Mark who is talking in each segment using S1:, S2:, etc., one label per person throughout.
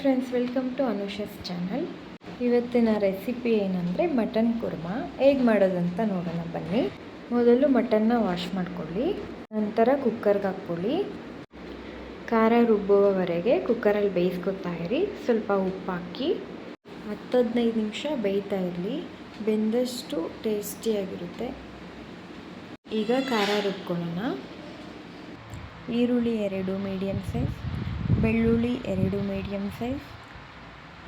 S1: Friends welcome to Anusha's channel ಇವತ್ತಿನ recipe ಏನಂದರೆ mutton kurma ಹೇಗೆ ಮಾಡೋದಂತ ನೋಡೋಣ ಬನ್ನಿ. ಮೊದಲು ಮಟನ್ನ ವಾಶ್ ಮಾಡ್ಕೊಳ್ಳಿ. ನಂತರ ಕುಕ್ಕರ್ಗೆ ಹಾಕ್ಕೊಳ್ಳಿ. ಖಾರ ರುಬ್ಬುವವರೆಗೆ ಕುಕ್ಕರಲ್ಲಿ ಬೇಯಿಸ್ಕೊತಾ ಇರಿ. ಸ್ವಲ್ಪ ಉಪ್ಪು ಹಾಕಿ. ಹತ್ತು ಹದಿನೈದು ನಿಮಿಷ ಬೇಯ್ತಾ ಇರಲಿ. ಬೆಂದಷ್ಟು ಟೇಸ್ಟಿಯಾಗಿರುತ್ತೆ ಈಗ ಖಾರ ರುಬ್ಕೊಳ್ಳೋಣ. ಈರುಳ್ಳಿ ಎರಡು ಮೀಡಿಯಮ್ ಸೈಜ್ ಬೆಳ್ಳುಳ್ಳಿ ಎರಡು ಮೀಡಿಯಮ್ ಸೈಜ್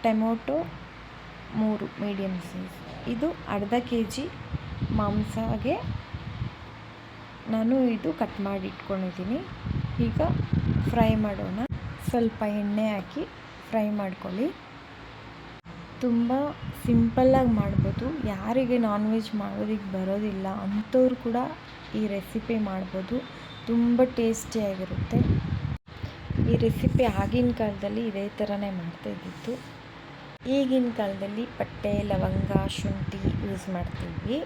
S1: ಟೊಮೊಟೊ ಮೂರು ಮೀಡಿಯಮ್ ಸೈಜ್ ಇದು ಅರ್ಧ ಕೆ ಜಿ ಮಾಂಸಗೆ ನಾನು ಇದು ಕಟ್ ಮಾಡಿ ಇಟ್ಕೊಂಡಿದ್ದೀನಿ. ಈಗ ಫ್ರೈ ಮಾಡೋಣ. ಸ್ವಲ್ಪ ಎಣ್ಣೆ ಹಾಕಿ ಫ್ರೈ ಮಾಡ್ಕೊಳ್ಳಿ. ತುಂಬ ಸಿಂಪಲ್ಲಾಗಿ ಮಾಡ್ಬೋದು. ಯಾರಿಗೆ ನಾನ್ ವೆಜ್ ಮಾಡೋದಕ್ಕೆ ಬರೋದಿಲ್ಲ, ಅಂಥವ್ರು ಕೂಡ ಈ ರೆಸಿಪಿ ಮಾಡ್ಬೋದು. ತುಂಬ ಟೇಸ್ಟಿಯಾಗಿರುತ್ತೆ ಈ ರೆಸಿಪಿ ಆಗಿನ ಕಾಲದಲ್ಲಿ ಇದೇ ಥರನೇ ಮಾಡ್ತಾಯಿದ್ದಿತ್ತು ಈಗಿನ ಕಾಲದಲ್ಲಿ ಪಟ್ಟೆ ಲವಂಗ, ಶುಂಠಿ ಯೂಸ್ ಮಾಡ್ತೀವಿ.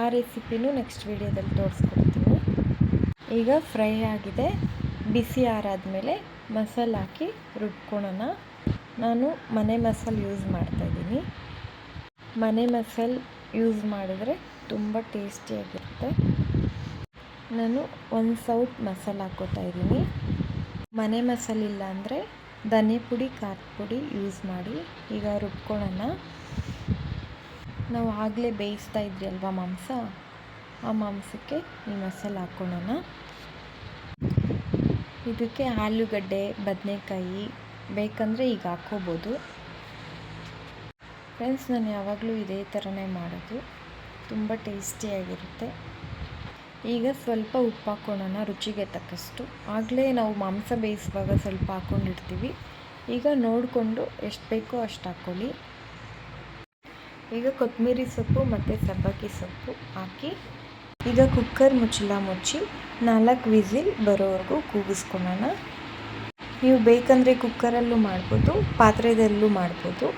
S1: ಆ ರೆಸಿಪಿನೂ ನೆಕ್ಸ್ಟ್ ವೀಡಿಯೋದಲ್ಲಿ ತೋರಿಸ್ಕೊಡ್ತೀನಿ. ಈಗ ಫ್ರೈ ಆಗಿದೆ. ಬಿಸಿ ಆರಾದಮೇಲೆ ಮಸಾಲ ಹಾಕಿ ರುಬ್ಕೊಳ್ಳೋಣ ನಾನು ಮನೆ ಮಸಾಲೆ ಯೂಸ್ ಮಾಡ್ತಾಯಿದ್ದೀನಿ ಮನೆ ಮಸಾಲೆ ಯೂಸ್ ಮಾಡಿದ್ರೆ ತುಂಬ ಟೇಸ್ಟಿಯಾಗಿರುತ್ತೆ ನಾನು ಒಂದು ಸೌಟ್ ಮಸಾಲ ಹಾಕ್ಕೋತಾ ಇದ್ದೀನಿ. ಮನೆ ಮಸಾಲೆ ಇಲ್ಲ ಅಂದರೆ ಧನಿಯ ಪುಡಿ, ಖಾರದ ಪುಡಿ ಯೂಸ್ ಮಾಡಿ ಈಗ ರುಬ್ಕೊಳ್ಳೋಣ. ನಾವು ಆಗಲೇ ಬೇಯಿಸ್ತಾ ಇದ್ವಿ ಅಲ್ವಾ ಮಾಂಸ? ಆ ಮಾಂಸಕ್ಕೆ ಈ ಮಸಾಲೆ ಹಾಕ್ಕೊಳ್ಳೋಣ ಇದಕ್ಕೆ ಆಲೂಗಡ್ಡೆ, ಬದನೆಕಾಯಿ ಬೇಕಂದರೆ ಈಗ ಹಾಕ್ಕೋಬೋದು. ಫ್ರೆಂಡ್ಸ್ ನಾನು ಯಾವಾಗಲೂ ಇದೇ ಥರನೇ ಮಾಡೋದು. ತುಂಬ ಟೇಸ್ಟಿಯಾಗಿರುತ್ತೆ ಈಗ ಸ್ವಲ್ಪ ಉಪ್ಪು ಹಾಕ್ಕೊಳ್ಳೋಣ ರುಚಿಗೆ ತಕ್ಕಷ್ಟು. ಆಗಲೇ ನಾವು ಮಾಂಸ ಬೇಯಿಸುವಾಗ ಸ್ವಲ್ಪ ಹಾಕ್ಕೊಂಡಿರ್ತೀವಿ ಈಗ ನೋಡಿಕೊಂಡು ಎಷ್ಟು ಬೇಕೋ ಅಷ್ಟು ಹಾಕ್ಕೊಳ್ಳಿ ಈಗ ಕೊತ್ತಂಬರಿ ಸೊಪ್ಪು ಮತ್ತು ಸಬ್ಬಕ್ಕಿ ಸೊಪ್ಪು ಹಾಕಿ, ಈಗ ಕುಕ್ಕರ್ ಮುಚ್ಚಲ ಮುಚ್ಚಿ ನಾಲ್ಕು ವಿಸಿಲ್ ಬರೋವರೆಗೂ ಕೂಗಿಸ್ಕೊಳ್ಳೋಣ ನೀವು ಬೇಕಂದರೆ ಕುಕ್ಕರಲ್ಲೂ ಮಾಡ್ಬೋದು, ಪಾತ್ರೆದಲ್ಲೂ ಮಾಡ್ಬೋದು.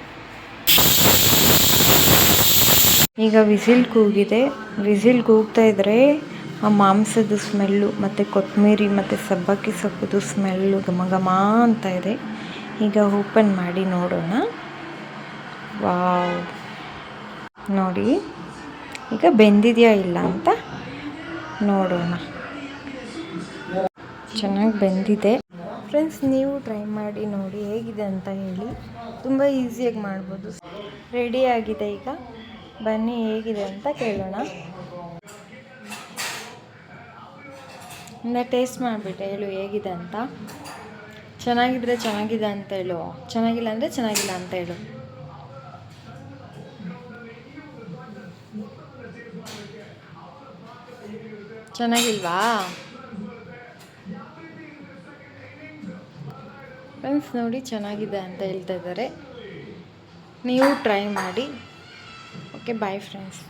S1: ಈಗ ವಿಸಿಲ್ ಕೂಗಿದೆ. ವಿಸಿಲ್ ಕೂಗ್ತಾ ಇದ್ದರೆ ಆ ಮಾಂಸದ ಸ್ಮೆಲ್ಲು, ಮತ್ತು ಕೊತ್ತಂಬರಿ ಮತ್ತು ಸಬ್ಬಕ್ಕಿ ಸೊಪ್ಪುದು ಸ್ಮೆಲ್ಲು ಘಮ ಘಮ ಅಂತ ಇದೆ. ಈಗ ಓಪನ್ ಮಾಡಿ ನೋಡೋಣ. ವಾವ್. ನೋಡಿ, ಈಗ ಬೆಂದಿದೆಯಾ ಇಲ್ಲ ಅಂತ ನೋಡೋಣ. ಚೆನ್ನಾಗಿ ಬೆಂದಿದೆ. ಫ್ರೆಂಡ್ಸ್, ನೀವು ಟ್ರೈ ಮಾಡಿ ನೋಡಿ ಹೇಗಿದೆ ಅಂತ ಹೇಳಿ. ತುಂಬ ಈಸಿಯಾಗಿ ಮಾಡ್ಬೋದು. ರೆಡಿ ಆಗಿದೆ ಈಗ. ಬನ್ನಿ ಹೇಗಿದೆ ಅಂತ ಕೇಳೋಣ. ಇನ್ನು ಟೇಸ್ಟ್ ಮಾಡಿಬಿಟ್ಟೆ. ಹೇಳು, ಹೇಗಿದೆ ಅಂತ. ಚೆನ್ನಾಗಿದ್ರೆ ಚೆನ್ನಾಗಿದೆ ಅಂತ ಹೇಳು. ಚೆನ್ನಾಗಿಲ್ಲ ಅಂದರೆ ಚೆನ್ನಾಗಿಲ್ಲ ಅಂತ ಹೇಳು. ಚೆನ್ನಾಗಿಲ್ವಾ? ಫ್ರೆಂಡ್ಸ್ ನೋಡಿ ಚೆನ್ನಾಗಿದೆ ಅಂತ ಹೇಳ್ತಾ ಇದ್ದಾರೆ. ನೀವು ಟ್ರೈ ಮಾಡಿ. Okay bye friends